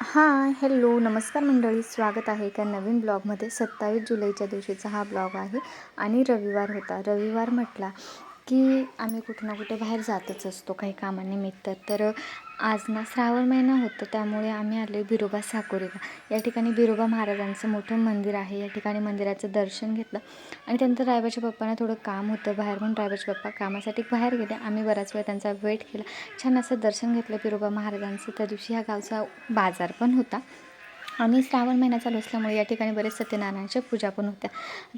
हां हॅलो नमस्कार मंडळी. स्वागत आहे एका नवीन ब्लॉगमध्ये सत्तावीस जुलैच्या दिवशीचा हा ब्लॉग आहे आणि रविवार होता. रविवार म्हटला की आम्ही कुठे ना कुठे बाहेर जातच असतो काही कामानिमित्त. तर आज ना श्रावण महिना होतं त्यामुळे आम्ही आलो बिरोबा साकोरीला. या ठिकाणी बिरोबा महाराजांचं मोठं मंदिर आहे. या ठिकाणी मंदिराचं दर्शन घेतलं. आणि त्यानंतर रायबाच्या पप्पांना थोडं काम होतं बाहेर म्हणून रायबाचे पप्पा कामासाठी बाहेर गेले. आम्ही बराच वेळ त्यांचा वेट केला. छान असं दर्शन घेतलं बिरोबा महाराजांचं. त्या दिवशी ह्या गावचा बाजार पण होता. आणि श्रावण महिना चालू असल्यामुळे या ठिकाणी बरेच सत्यनारायणच्या पूजा पण होत्या.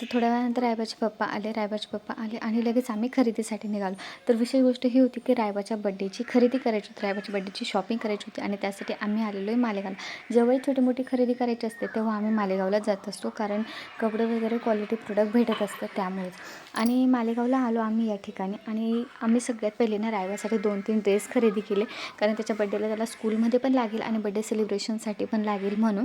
तर थोड्या वेळानंतर रायबाचे पप्पा आले रायबाचे पप्पा आले आणि लगेच आम्ही खरेदीसाठी निघालो. तर विशेष गोष्ट ही होती की रायबाच्या बड्डेची खरेदी करायची होती रायबाच्या बड्डेची शॉपिंग करायची होती आणि त्यासाठी आम्ही आलेलो आहे मालेगावला जेव्हाही छोटी मोठी खरेदी करायची असते तेव्हा आम्ही मालेगावला जात असतो कारण कपडे वगैरे क्वालिटी प्रोडक्ट भेटत असतात त्यामुळेच. आणि मालेगावला आलो आम्ही या ठिकाणी आणि आम्ही सगळ्यात पहिले ना रायबासाठी दोन तीन ड्रेस खरेदी केले. कारण त्याच्या बड्डेला त्याला स्कूलमध्ये पण लागेल आणि बड्डे सेलिब्रेशनसाठी पण लागेल म्हणून.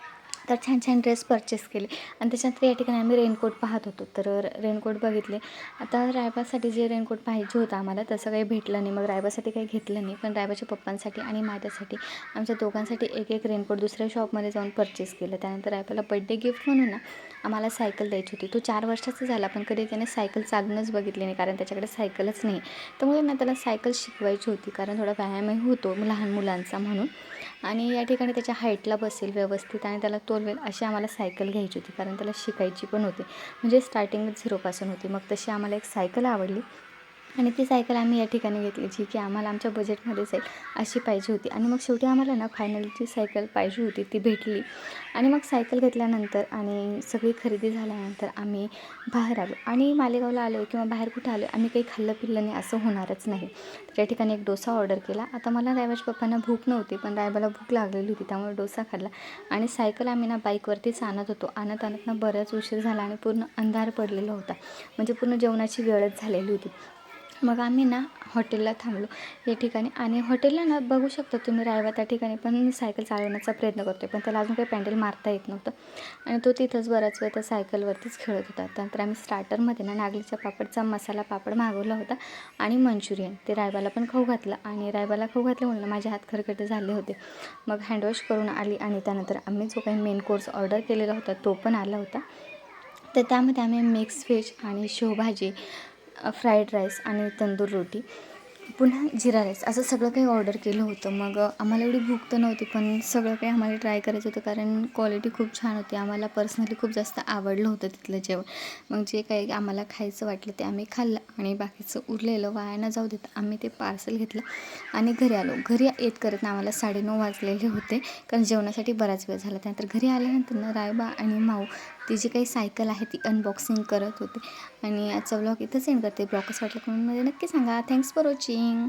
तर छान छान ड्रेस परचेस केले. आणि त्याच्यानंतर या ठिकाणी आम्ही रेनकोट पाहत होतो. तर रेनकोट बघितले. आता रायबासाठी जे रेनकोट पाहिजे होतं आम्हाला तसं काही भेटलं नाही. मग रायबासाठी काही घेतलं नाही. पण रायबाच्या पप्पांसाठी आणि माझ्यासाठी आमच्या दोघांसाठी एक एक रेनकोट दुसऱ्या शॉपमध्ये जाऊन परचेस केलं. त्यानंतर रायबाला बड्डे गिफ्ट म्हणून ना आम्हाला सायकल द्यायची होती. तो चार वर्षाचा झाला पण कधी त्याने सायकल चालूनच बघितली नाही कारण त्याच्याकडे सायकलच नाही. त्यामुळे ना त्याला सायकल शिकवायची होती कारण थोडा व्यायामही होतो लहान मुलांचा म्हणून. आणि या ठिकाणी त्याच्या हाईटला बसेल व्यवस्थित आणि त्याला तोलवेल अशी आम्हाला सायकल घ्यायची होती कारण त्याला शिकायची पण होती. म्हणजे स्टार्टिंग झिरोपासून होती. मग तशी आम्हाला एक सायकल आवडली. आणि ती सायकल आम्ही या ठिकाणी घेतली जी की आम्हाला आमच्या बजेटमध्ये जाईल अशी पाहिजे होती. आणि मग शेवटी आम्हाला ना फायनल जी सायकल पाहिजे होती ती भेटली. आणि मग सायकल घेतल्यानंतर आणि सगळी खरेदी झाल्यानंतर आम्ही बाहेर आलो. आणि मालेगावला आलो किंवा बाहेर कुठं आलो आम्ही काही खाल्लं पिल्लं नाही असं होणारच नाही. त्या ठिकाणी एक डोसा ऑर्डर केला. आता मला रायबाच्या पप्पांना भूक नव्हती पण रायबाला भूक लागलेली होती त्यामुळे डोसा खाल्ला. आणि सायकल आम्ही ना बाईकवरतीच आणत होतो. आणत आणत ना बराच उशीर झाला आणि पूर्ण अंधार पडलेला होता. म्हणजे पूर्ण जेवणाची वेळच झालेली होती. मग आम्ही ना हॉटेलला थांबलो. या ठिकाणी आणि हॉटेलला ना बघू शकता तुम्ही रायवा त्या ठिकाणी पण सायकल चालवण्याचा प्रयत्न करतो पण त्याला अजून काही पॅन्डल मारता येत नव्हतं. आणि तो तिथंच बराच वेळ त्या सायकलवरतीच खेळत होता. त्यानंतर आम्ही स्टार्टरमध्ये ना नागलीच्या पापडचा मसाला पापड मागवला होता आणि मंचुरियन. ते रायबाला पण खाऊ घातलं आणि रायबाला खाऊ घातल्यामुळे माझे हात खरखटे झाले होते. मग हँडवॉश करून आली आणि त्यानंतर आम्ही जो काही मेन कोर्स ऑर्डर केलेला होता तो पण आला होता. तर त्यामध्ये आम्ही मिक्स व्हेज आणि शेवभाजी फ्राईड राईस आणि तंदूर रोटी पुन्हा जिरा राईस. असं सगळं काही ऑर्डर केलं होतं. मग आम्हाला एवढी भूक तर नव्हती पण सगळं काही आम्हाला ट्राय करायचं होतं कारण क्वालिटी खूप छान होती. आम्हाला पर्सनली खूप जास्त आवडलं होतं तिथलं जेवण. मग जे काही आम्हाला खायचं वाटलं ते आम्ही खाल्लं आणि बाकीचं उरलेलं वाया न जाऊ देत. आम्ही ते पार्सल घेतलं आणि घरी आलो. घरी येत करत आम्हाला साडेनऊ वाजलेले होते कारण जेवणासाठी बराच वेळ झाला. त्यानंतर घरी आल्यानंतर ना रायबा आणि माऊ ती जी काही सायकल आहे ती अनबॉक्सिंग करत होते. आणि आजचा ब्लॉग इथंच एंड करते. ब्लॉग कसं वाटलं कमेंटमध्ये नक्की सांगा. Thanks for watching